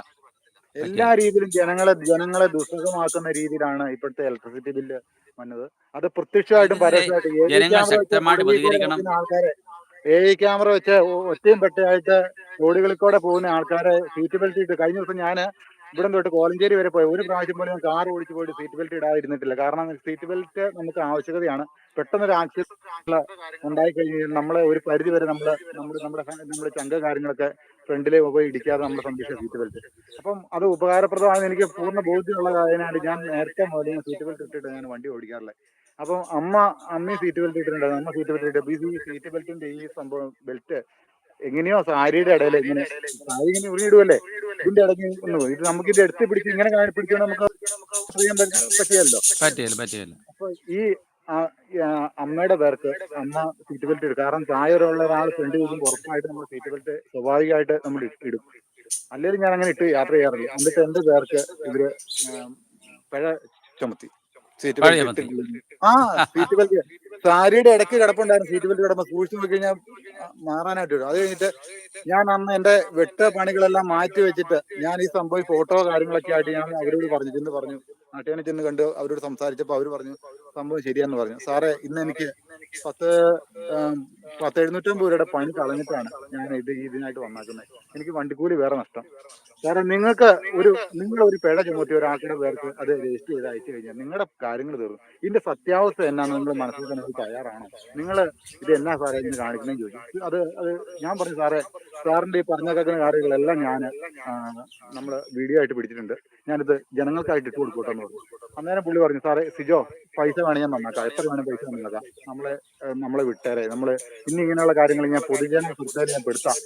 Speaker 2: എല്ലാ രീതിയിലും ജനങ്ങളെ ജനങ്ങളെ ദുസ്സഹമാക്കുന്ന രീതിയിലാണ് ഇപ്പോഴത്തെ ഇലക്ട്രിസിറ്റി ബില്ല് വന്നത്. അത് പ്രത്യക്ഷമായിട്ടും
Speaker 1: പരസ്യമായിട്ടും
Speaker 2: ആൾക്കാരെ എ
Speaker 1: ഐ
Speaker 2: ക്യാമറ വെച്ച് ഒറ്റയും പെട്ടയായിട്ട് റോഡുകളിൽ കൂടെ പോകുന്ന ആൾക്കാരെ സീറ്റ് ബെൽറ്റ് ഇട്ട് കഴിഞ്ഞ ദിവസം ഞാൻ ഇവിടെ തൊട്ട് കോലഞ്ചേരി വരെ പോയി. ഒരു പ്രാവശ്യം പോലും ഞാൻ കാർ ഓടിച്ചു പോയിട്ട് സീറ്റ് ബെൽറ്റ് ഇടാതിരുന്നിട്ടില്ല. കാരണം സീറ്റ് ബെൽറ്റ് നമുക്ക് ആവശ്യകതയാണ്. പെട്ടെന്നൊരു ആക്സിഡന്റ് ഉണ്ടായി കഴിഞ്ഞാൽ നമ്മളെ ഒരു പരിധി വരെ നമ്മൾ നമ്മുടെ നമ്മുടെ നമ്മുടെ ചങ്ക കാര്യങ്ങളൊക്കെ ഫ്രണ്ടിലെ പോയി ഇടിക്കാതെ നമ്മളെ സംരക്ഷിച്ച സീറ്റ് ബെൽറ്റ് അപ്പം അത് ഉപകാരപ്രദമാണ് എനിക്ക് പൂർണ ബോധ്യമുള്ള കാര്യമായിട്ട് ഞാൻ നേരത്തെ ഞാൻ സീറ്റ് ബെൽറ്റ് ഇട്ടിട്ട് ഞാൻ വണ്ടി ഓടിക്കാറില്ല. അപ്പം അമ്മ അമ്മയും സീറ്റ് ബെൽറ്റ് ഇട്ടിട്ടുണ്ടായിരുന്നു. അമ്മ സീറ്റ് ബെൽറ്റ് ഇട്ട് ഈ സീറ്റ് ബെൽറ്റിന്റെ ഈ സംഭവം ബെൽറ്റ് എങ്ങനെയോ സാരിയുടെ ഇടയിൽ ഇങ്ങനെ സാരി ഇങ്ങനെ ഉരുങ്ങിടുമല്ലേ ഇതിന്റെ ഇടയ്ക്ക് ഒന്ന് പോയി. ഇത് നമുക്ക് ഇത് എടുത്ത് പിടിച്ച് ഇങ്ങനെ കാണി- പിടിച്ചുകൊണ്ട് നമുക്ക് ചെയ്യാൻ പറ്റിയല്ലോ?
Speaker 1: പറ്റിയല്ലോ
Speaker 2: അപ്പൊ ഈ അമ്മയുടെ പേർക്ക് അമ്മ സീറ്റ് ബെൽറ്റ് ഇടും. കാരണം താഴെയുള്ള ഒരാൾ ഫ്രണ്ട് ചെയ്യുമ്പോൾ ഉറപ്പായിട്ട് നമ്മൾ സീറ്റ് ബെൽറ്റ് സ്വാഭാവികമായിട്ട് നമ്മൾ ഇടും. അല്ലെങ്കിൽ ഞാൻ അങ്ങനെ ഇട്ട് യാത്ര ചെയ്യാറില്ല. എന്നിട്ട് എന്റെ പേർക്ക് ഇവർ പിഴ ചുമത്തി. സീറ്റ് ബെൽറ്റ് ആ സീറ്റ് ബെൽറ്റ്. സാരിയുടെ ഇടയ്ക്ക് കിടപ്പുണ്ടായിരുന്നു. സീറ്റ് ബെൽറ്റ് കിടമ്പോ സൂക്ഷിച്ചു നോക്കി കഴിഞ്ഞാൽ മാറാനായിട്ട് വരും. അത് കഴിഞ്ഞിട്ട് ഞാൻ അന്ന് എന്റെ വെട്ട പണികളെല്ലാം മാറ്റി വെച്ചിട്ട് ഞാൻ ഈ സംഭവം ഫോട്ടോ കാര്യങ്ങളൊക്കെ ആയിട്ട് ഞാൻ അവരോട് പറഞ്ഞു. ചെന്ന് പറഞ്ഞു. നാട്ടുകാരെ ചെന്ന് കണ്ട് അവരോട് സംസാരിച്ചപ്പോൾ അവർ പറഞ്ഞു സംഭവം ശരിയാന്ന് പറഞ്ഞു. സാറേ ഇന്ന് എനിക്ക് പത്ത് പത്ത് എഴുന്നൂറ്റമ്പത് രൂപയുടെ പണി കളഞ്ഞിട്ടാണ് ഞാൻ ഇത് ഇതിനായിട്ട് വന്നാക്കുന്നത്. എനിക്ക് വണ്ടിക്കൂലി വേറെ നഷ്ടം. സാറേ നിങ്ങൾക്ക് ഒരു നിങ്ങൾ ഒരു പിഴ ചുമത്തി ഒരാൾക്കുടെ പേർക്ക് അത് രജിസ്റ്റർ ചെയ്ത് അയച്ചു കഴിഞ്ഞാൽ നിങ്ങളുടെ കാര്യങ്ങൾ തീർന്നു. ഇതിന്റെ സത്യാവസ്ഥ എന്നാണ് നിങ്ങൾ മനസ്സിലാക്കാൻ തയ്യാറാണോ. നിങ്ങൾ ഇത് എന്നാ സാറേ ഇതിന് കാണിക്കണമെന്ന് ചോദിച്ചു. അത് അത് ഞാൻ പറഞ്ഞു സാറേ സാറിന്റെ ഈ പറഞ്ഞ കേൾക്കുന്ന കാര്യങ്ങളെല്ലാം ഞാൻ നമ്മൾ വീഡിയോ ആയിട്ട് പിടിച്ചിട്ടുണ്ട്. ഞാനിത് ജനങ്ങൾക്കായിട്ട് ഇട്ട് കൊടുക്കട്ടെ എന്ന് പറഞ്ഞു. അന്നേരം പുള്ളി പറഞ്ഞു സാറേ സിജോ പൈസ വേണേ ഞാൻ നന്നാക്കാം. എത്ര വേണേ പൈസ നന്നാക്കാം. നമ്മളെ നമ്മളെ വിട്ടേരെ. നമ്മൾ ഇനി ഇങ്ങനെയുള്ള കാര്യങ്ങൾ ഞാൻ പൊതുജന ശ്രദ്ധയിൽ ഞാൻ പെടുത്താം.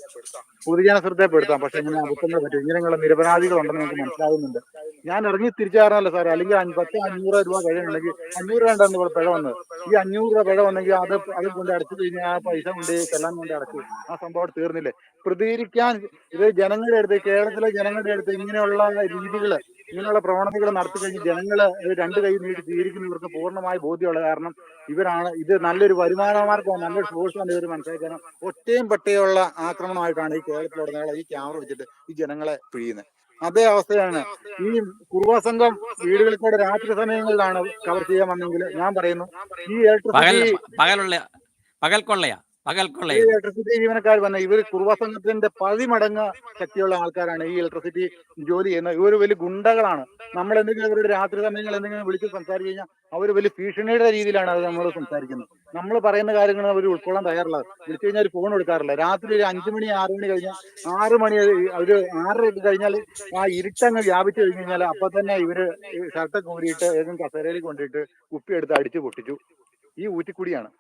Speaker 2: പൊതുജന ശ്രദ്ധയിൽപ്പെടുത്താം പക്ഷെ ഇങ്ങനെ അബദ്ധങ്ങൾ പറ്റും ഇങ്ങനെയുള്ള നിരപരാധികളുണ്ടെന്ന് നമുക്ക് മനസ്സിലാകുന്നുണ്ട്. ഞാൻ ഇറങ്ങി തിരിച്ചാറാണല്ലോ സാറേ. അല്ലെങ്കിൽ പത്ത് അഞ്ഞൂറ് രൂപ കഴിയുന്നുണ്ടെങ്കിൽ അഞ്ഞൂറ് രൂപ ഇവിടെ പിഴ വന്നത് ഈ അഞ്ഞൂറ് രൂപ പിഴ വന്നെങ്കിൽ അത് അത് കൊണ്ട് അടച്ചു കഴിഞ്ഞാൽ ആ പൈസ കൊണ്ട് ചെല്ലാൻ കൊണ്ട് അടച്ചു. ആ സംഭവം തീർന്നില്ലേ? പ്രതികരിക്കാൻ ഇത് ജനങ്ങളുടെ അടുത്ത് കേരളത്തിലെ ജനങ്ങളുടെ അടുത്ത് ഇങ്ങനെയുള്ള രീതികൾ ഇങ്ങനെയുള്ള പ്രവണതകൾ നടത്തി കഴിഞ്ഞ് ജനങ്ങൾ രണ്ട് കൈ നീട്ടി സ്വീകരിക്കുന്നവർക്ക് പൂർണമായ ബോധ്യമുള്ള കാരണം ഇവരാണ്. ഇത് നല്ലൊരു വരുമാന നല്ലൊരു നല്ലൊരു സോഴ്സാണ് ഇവർ മനസ്സിലാക്കാൻ ഒറ്റയും പട്ടയുള്ള ആക്രമണമായിട്ടാണ് ഈ കേരളത്തിലുടനീളം ഈ ക്യാമറ വെച്ചിട്ട് ഈ ജനങ്ങളെ പിഴിയുന്നത്. അതേ അവസ്ഥയാണ് ഈ കുറുവ സംഘം വീടുകളിൽ കൂടെ രാത്രി സമയങ്ങളിലാണ് കവർ ചെയ്യാൻ വന്നെങ്കിൽ ഞാൻ പറയുന്നു ഈ ഇലക്ട്രിസിറ്റി
Speaker 1: പകലുള്ള പകൽ കൊള്ളയാ. പകൽക്കൊള്ള
Speaker 2: ഇലക്ട്രിസിറ്റി ജീവനക്കാർ വന്ന ഇവർ കുറുവ സംഘത്തിന്റെ പതിമടങ്ങ് ശക്തിയുള്ള ആൾക്കാരാണ്. ഈ ഇലക്ട്രിസിറ്റി ജോലി ചെയ്യുന്നത് ഇവർ വലിയ ഗുണ്ടകളാണ്. നമ്മൾ എന്തെങ്കിലും അവരുടെ രാത്രി സമയങ്ങൾ എന്തെങ്കിലും വിളിച്ച് സംസാരിച്ചു കഴിഞ്ഞാൽ അവർ വലിയ ഭീഷണിയുടെ രീതിയിലാണ് അത് നമ്മൾ സംസാരിക്കുന്നത്. നമ്മൾ പറയുന്ന കാര്യങ്ങൾ അവർ ഉൾക്കൊള്ളാൻ തയ്യാറില്ല വിളിച്ചു കഴിഞ്ഞാൽ ഒരു ഫോൺ എടുക്കാറില്ല രാത്രി ഒരു അഞ്ചു മണി ആറു മണി കഴിഞ്ഞാൽ ആറു മണി ഒരു ആറര ഒക്കെ കഴിഞ്ഞാൽ ആ ഇരുട്ടങ്ങ് വ്യാപിച്ചു കഴിഞ്ഞു കഴിഞ്ഞാൽ അപ്പൊ തന്നെ ഇവർ ഷർട്ടൊക്കെ ഊരിയിട്ട് ഏതെങ്കിലും കസേരയിൽ കൊണ്ടിട്ട് കുപ്പി എടുത്ത് അടിച്ചു പൊട്ടിച്ചു. ഈ ഊറ്റിക്കുടിയാണ്.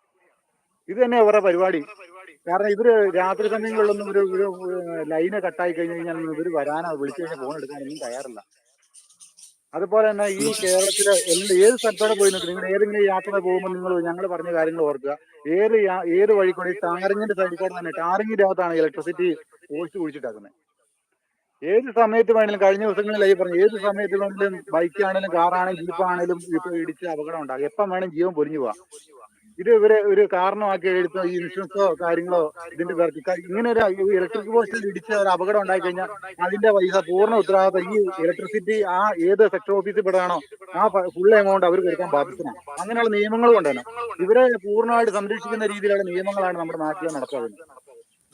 Speaker 2: ഇത് തന്നെ അവരുടെ പരിപാടി. കാരണം ഇവർ രാത്രി സമയങ്ങളിലൊന്നും ഒരു ഒരു ലൈന് കട്ടായി കഴിഞ്ഞു കഴിഞ്ഞാൽ ഇവർ വരാനോ വിളിച്ചു കഴിഞ്ഞാൽ ഫോൺ എടുക്കാനൊന്നും തയ്യാറില്ല. അതുപോലെ തന്നെ ഈ കേരളത്തിലെ എന്ത് ഏത് സ്ഥലത്തോടെ പോയി നിൽക്കുന്നു നിങ്ങൾ ഏതെങ്കിലും യാത്ര പോകുമ്പോൾ നിങ്ങൾ ഞങ്ങൾ പറഞ്ഞ കാര്യങ്ങൾ ഓർക്കുക. ഏത് ഏത് വഴി കൂടി ടാറിങ്ങിന്റെ സൈഡിൽ കൂടെ തന്നെ ടാറിങ്ങിന്റെ അകത്താണ് ഇലക്ട്രിസിറ്റി പോസ്റ്റ് കുഴിച്ചിട്ടാക്കുന്നത്. ഏത് സമയത്ത് വേണമെങ്കിലും കഴിഞ്ഞ ദിവസങ്ങളിലായി പറഞ്ഞു ഏത് സമയത്ത് വേണമെങ്കിലും ബൈക്ക് ആണെങ്കിലും കാറാണെങ്കിലും ജീപ്പാണെങ്കിലും ഇപ്പൊ ഇടിച്ച് അപകടം ഉണ്ടാകും. എപ്പം വേണം ജീവൻ പൊലിഞ്ഞു പോവാം ഇത് ഇവരെ ഒരു കാരണമാക്കി എടുത്ത ഈ ഇൻഷുറൻസോ കാര്യങ്ങളോ ഇതിന്റെ പേർക്ക് ഇങ്ങനെ ഒരു ഇലക്ട്രിക് പോസ്റ്റിൽ ഇടിച്ച ഒരു അപകടം ഉണ്ടായി കഴിഞ്ഞാൽ അതിന്റെ പൈസ പൂർണ ഉത്തരവാദിത്തം ഈ ഇലക്ട്രിസിറ്റി ആ ഏത് സെക്ടർ ഓഫീസിൽ പെടാണോ ആ ഫുൾ എമൗണ്ട് അവർ കൊടുക്കാൻ ബാധ്യതയാണ് അങ്ങനെയുള്ള നിയമങ്ങൾ കൊണ്ടുതന്നെ ഇവരെ പൂർണമായിട്ട് സംരക്ഷിക്കുന്ന രീതിയിലുള്ള നിയമങ്ങളാണ് നമ്മുടെ നാട്ടിൽ നടക്കുന്നത്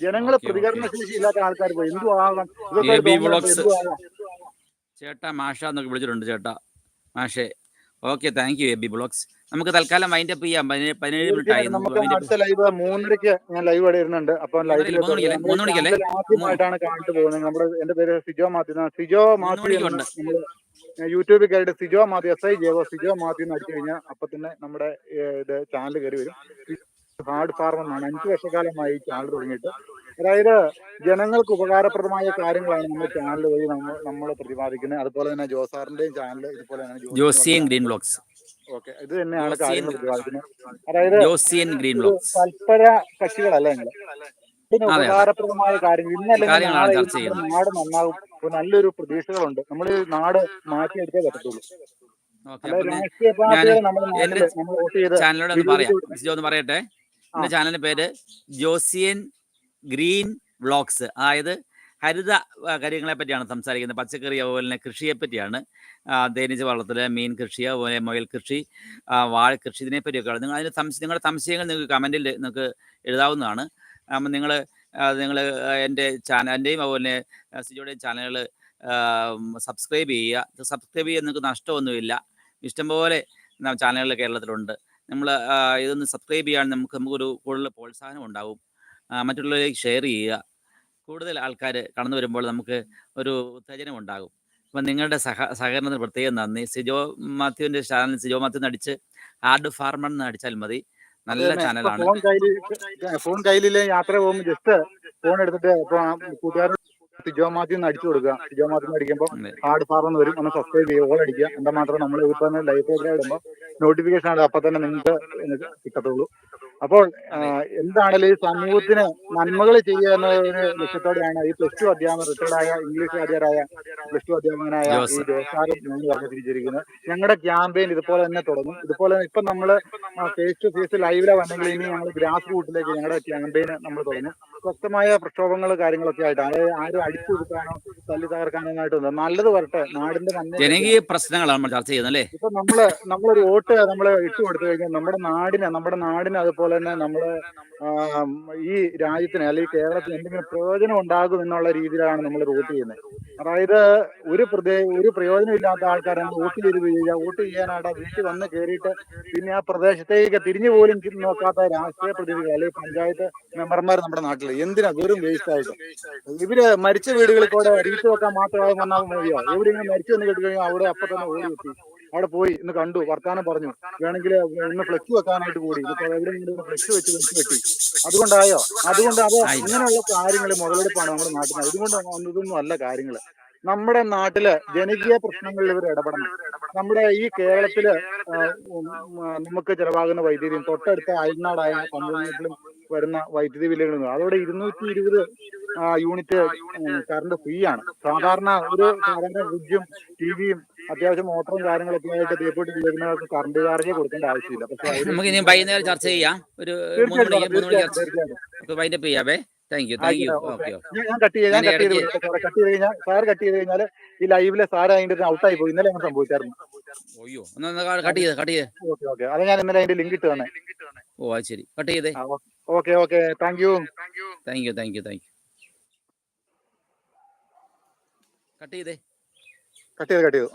Speaker 2: ജനങ്ങൾ. പ്രതികരണശേഷി ഇല്ലാത്ത ആൾക്കാർ പോയി എന്തു ആകാം.
Speaker 1: ചേട്ടാ മാഷ എന്നൊക്കെ വിളിച്ചിട്ടുണ്ട് ചേട്ടാ. മാഷേ. Okay thank you A B blogs നമുക്ക് തൽക്കാലം വൈൻഡ് അപ്പ് ചെയ്യാം. പതിനേഴ് മിനിറ്റ് ആയി നമുക്ക്
Speaker 2: ലൈവ് മൂന്നരയ്ക്ക് ഞാൻ ലൈവ് ഇവിടെ ഇരുന്നുണ്ട്. അപ്പൊ ലൈവിൽ? ആദ്യമായിട്ടാണ് കാണിട്ട് പോകുന്നത്. നമ്മുടെ എന്റെ പേര് സിജോ മാത്യു. സിജോ മാത്യു യൂട്യൂബിൽ കയറിയിട്ട് സിജോ മാത്യു എസ് ഐ ജേവോ സിജോ മാത്യു എന്ന് അടിച്ചു കഴിഞ്ഞാൽ അപ്പൊ തന്നെ നമ്മുടെ ഇത് ചാനൽ കയറി വരും. ഹാർഡ് ഫാർമർ എന്നാണ്. അഞ്ചു വർഷക്കാലമായി ചാനൽ തുടങ്ങിയിട്ട്. അതായത് ജനങ്ങൾക്ക് ഉപകാരപ്രദമായ കാര്യങ്ങളാണ് നമ്മുടെ ചാനൽ വഴി നമ്മൾ നമ്മൾ പ്രതിപാദിക്കുന്നത്. അതുപോലെ തന്നെ ജോസാറിന്റെയും ചാനൽ ഇതുപോലെ തന്നെ
Speaker 1: ജോസിയും ഗ്രീൻ ബ്ലോഗ്സ്
Speaker 2: ഓക്കെ ഇത് തന്നെയാണ് കാര്യങ്ങൾ അതായത് തൽപര കക്ഷികളല്ല നിങ്ങൾ? ഇതിന്. ഉപകാരപ്രദമായ കാര്യങ്ങൾ ഇന്നല്ലെങ്കിൽ നാട് നന്നാകും ഒരു നല്ലൊരു പ്രതീക്ഷകളുണ്ട്. നമ്മൾ നാട് മാറ്റിയെടുത്തേ പറ്റത്തുള്ളൂ.
Speaker 1: ചാനലിനോട് ഒന്ന് പറയാം. സിജോ ഒന്ന് പറയട്ടെ. എന്റെ ചാനലിന്റെ പേര് ജോസിയൻ ഗ്രീൻ വ്ളോഗ്സ് അതായത് ഹരിത കാര്യങ്ങളെ പറ്റിയാണ് സംസാരിക്കുന്നത്. പച്ചക്കറി അതുപോലെ തന്നെ കൃഷിയെ പറ്റിയാണ് തേനീച്ച വളർത്തൽ മീൻ കൃഷി അതുപോലെ മുയൽ കൃഷി വാഴ കൃഷി ഇതിനെ പറ്റിയൊക്കെയാണ് നിങ്ങൾ അതിന് സംശയം നിങ്ങളുടെ സംശയങ്ങൾ നിങ്ങൾക്ക് കമന്റിൽ നിങ്ങൾക്ക് എഴുതാവുന്നതാണ്. അപ്പം നിങ്ങൾ നിങ്ങൾ എന്റെ ചാനൽ എന്റെയും അതുപോലെ സിജോയുടെയും ചാനലുകൾ സബ്സ്ക്രൈബ് ചെയ്യുക. സബ്സ്ക്രൈബ് ചെയ്യാൻ നിങ്ങൾക്ക് നഷ്ടമൊന്നുമില്ല. ഇഷ്ടംപോലെ ചാനലുകൾ കേരളത്തിലുണ്ട്. നമ്മൾ ഇതൊന്ന് സബ്സ്ക്രൈബ് ചെയ്യാൻ നമുക്ക് നമുക്കൊരു കൂടുതൽ പ്രോത്സാഹനം ഉണ്ടാവും മറ്റുള്ളവരിലേക്ക് ഷെയർ ചെയ്യുക. കൂടുതൽ ആൾക്കാർ കടന്നു വരുമ്പോൾ നമുക്ക് ഒരു ഉത്തേജനം ഉണ്ടാകും. അപ്പം നിങ്ങളുടെ സഹ സഹകരണത്തിന് പ്രത്യേകം നന്ദി. സിജോ മാത്യുവിന്റെ ചാനൽ സിജോ മാത്യു നടിച്ച് ഹാർഡ് ഫാർമർ എന്ന് അടിച്ചാൽ മതി. നല്ല ചാനലാണ്.
Speaker 2: ഫോൺ കയ്യിൽ കയ്യിലെ യാത്ര പോകുമ്പോൾ ജസ്റ്റ് ഫോൺ എടുത്തിട്ട് കൂട്ടുകാരൻ സിജോ മാത്യു അടിച്ചു കൊടുക്കുക. സിജോ മാത്യു അടിക്കുമ്പോൾ. ഹാർഡ് ഫാർമർ വരും. ഒന്ന് സബ്സ്ക്രൈബ് ചെയ്യുക ഓൾ അടിക്കുക. എന്താ മാത്രം നമ്മൾ ഇപ്പൊ ലൈവ് പ്രോഗ്രാം ഇടുമ്പോൾ നോട്ടിഫിക്കേഷൻ ആണ്. അപ്പൊ തന്നെ നിങ്ങൾക്ക് കിട്ടത്തുള്ളൂ. അപ്പോൾ എന്താണ് ഈ സമൂഹത്തിന് നന്മകൾ ചെയ്യുക എന്ന ഒരു ലക്ഷ്യത്തോടെയാണ് ഈ പ്ലസ് ടു അധ്യാപകൻ റിട്ടയർഡായ ആയ ഇംഗ്ലീഷ് അധ്യാപകരായ പ്ലസ് ടു അധ്യാപകനായ ഈ ജോസാറ് ഞങ്ങൾ പറഞ്ഞു തിരിച്ചിരിക്കുന്നത് ഞങ്ങളുടെ ക്യാമ്പയിൻ ഇതുപോലെ തന്നെ തുടങ്ങും. ഇതുപോലെ ഇപ്പൊ നമ്മൾ ഫേസ് ടു ഫേസ് ലൈവിലെ വന്നെങ്കിൽ ഇനി ഞങ്ങൾ ഗ്രാസ് റൂട്ടിലേക്ക് ഞങ്ങളുടെ ക്യാമ്പയിൻ നമ്മൾ തുടങ്ങും. ശക്തമായ പ്രക്ഷോഭങ്ങൾ കാര്യങ്ങളൊക്കെ ആയിട്ട് അതായത് ആരും അടിച്ചു കൊടുക്കാനോ തല്ലി തകർക്കാനോ ആയിട്ടൊന്നും നല്ലത് വരട്ടെ. നാടിന്റെ നന്മ
Speaker 1: ജനകീയ പ്രശ്നങ്ങളാണ് നമ്മൾ ചർച്ച ചെയ്യുന്നത് അല്ലേ?
Speaker 2: ഇപ്പൊ നമ്മൾ നമ്മളൊരു വോട്ട് നമ്മൾ ഇട്ടു കൊടുത്തു കഴിഞ്ഞാൽ നമ്മുടെ നാടിനെ നമ്മുടെ നാടിനെ അതുപോലെ തന്നെ നമ്മൾ ഈ രാജ്യത്തിന് അല്ലെങ്കിൽ കേരളത്തിന് എന്തെങ്കിലും പ്രയോജനം ഉണ്ടാകും എന്നുള്ള രീതിയിലാണ് നമ്മൾ വോട്ട് ചെയ്യുന്നത്. അതായത് ഒരു പ്രദേ ഒരു പ്രയോജനം ഇല്ലാത്ത നമ്മൾ വോട്ട് ചെയ്ത് ചെയ്യുക വോട്ട് ചെയ്യാനായിട്ട് വീട്ടിൽ വന്ന് കയറിയിട്ട് പിന്നെ ആ പ്രദേശത്തേക്ക് തിരിഞ്ഞു പോലും നോക്കാത്ത രാഷ്ട്രീയ പ്രതിനിധികൾ അല്ലെങ്കിൽ പഞ്ചായത്ത് മെമ്പർമാർ നമ്മുടെ നാട്ടിൽ എന്തിനാ വെറും വേസ്റ്റ് ആയിട്ട്? ഇവർ മരിച്ച വീടുകളിൽ കൂടെ അടിച്ചു വെക്കാൻ മാത്രമായി വന്നാൽ മതിയോ? എവിടെയെങ്കിലും മരിച്ചു എന്ന് കേട്ട് കഴിഞ്ഞാൽ അവിടെ അപ്പൊ തന്നെ ഓടി എത്തി. അവിടെ പോയി ഇന്ന് കണ്ടു വർത്താനം പറഞ്ഞു. വേണമെങ്കിൽ ഇന്ന് ഫ്ലെക്സ് വെക്കാനായിട്ട് കൂടി. എവിടെ ഫ്ലെക്സ് വെച്ച് വെച്ച് വെട്ടി. അതുകൊണ്ടായോ? അതുകൊണ്ട് അത്. അങ്ങനെയുള്ള കാര്യങ്ങൾ മുതലെടുപ്പാണ് നമ്മുടെ നാട്ടിൽ അതുകൊണ്ട് വന്നതൊന്നും അല്ല കാര്യങ്ങൾ നമ്മുടെ നാട്ടിൽ ജനകീയ പ്രശ്നങ്ങളിൽ ഇവർ ഇടപെടണം. നമ്മുടെ ഈ കേരളത്തിൽ നമുക്ക് ചെലവാകുന്ന വൈദ്യുതിയും തൊട്ടടുത്ത അയൽനാടായ തമിഴ്നാട്ടിലും വരുന്ന വൈദ്യുതി ബില്ലുകളും അതോടെ ഇരുന്നൂറ്റി ഇരുപത് യൂണിറ്റ് കറണ്ട് ഫ്രീ ആണ്. സാധാരണ ഒരു സാധാരണ ഫ്രിഡ്ജും ടിവിയും അത്യാവശ്യം മോട്ടറും കാര്യങ്ങളൊക്കെ ആയിട്ട് തീപ്പൊട്ടി ഉപയോഗിക്കുന്നവർക്ക് കറണ്ട് ചാർജ് കൊടുക്കേണ്ട ആവശ്യമില്ല. പക്ഷെ
Speaker 1: നമുക്ക് ഇനി വൈകുന്നേരം ചർച്ച ചെയ്യാം. ഒരു മൂന്ന് മൂന്ന് ചർച്ച വൈൻഡപ്പ് ചെയ്യാവേ താങ്ക് യു താങ്ക് യു
Speaker 2: ആയിക്കോട്ടെ,
Speaker 1: ഓക്കെ ഓക്കെ
Speaker 2: ഞാൻ ഞാൻ കട്ട് ചെയ്ത് ഞാൻ
Speaker 1: ഞാൻ
Speaker 2: കട്ട് ചെയ്ത്
Speaker 1: ഇടയ്ക്ക്
Speaker 2: വിടട്ടെ സാറേ കട്ട് ചെയ്ത് കഴിഞ്ഞാൽ സാർ കട്ട് ചെയ്ത് കഴിഞ്ഞാൽ ഈ ലൈവിലെ സാർ അതിന്റെ ഔട്ടായി പോയി. ഇന്നലെ അങ്ങനെ സംഭവിച്ചായിരുന്നു.
Speaker 1: അയ്യോ കട്ട് ചെയ്ത് കട്ട് ചെയ്ത്.
Speaker 2: Okay okay. അത് ഞാൻ ഇന്നലെ അതിന്റെ ലിങ്ക് ഇട്ട് തന്നെ.
Speaker 1: ഓ അത് ശരി. കട്ട് ചെയ്തേ.
Speaker 2: ആ, okay okay thank you
Speaker 1: thank you thank you thank you cut ചെയ്തേ.
Speaker 2: കട്ട് ചെയ്ത് കട്ട് ചെയ്തു.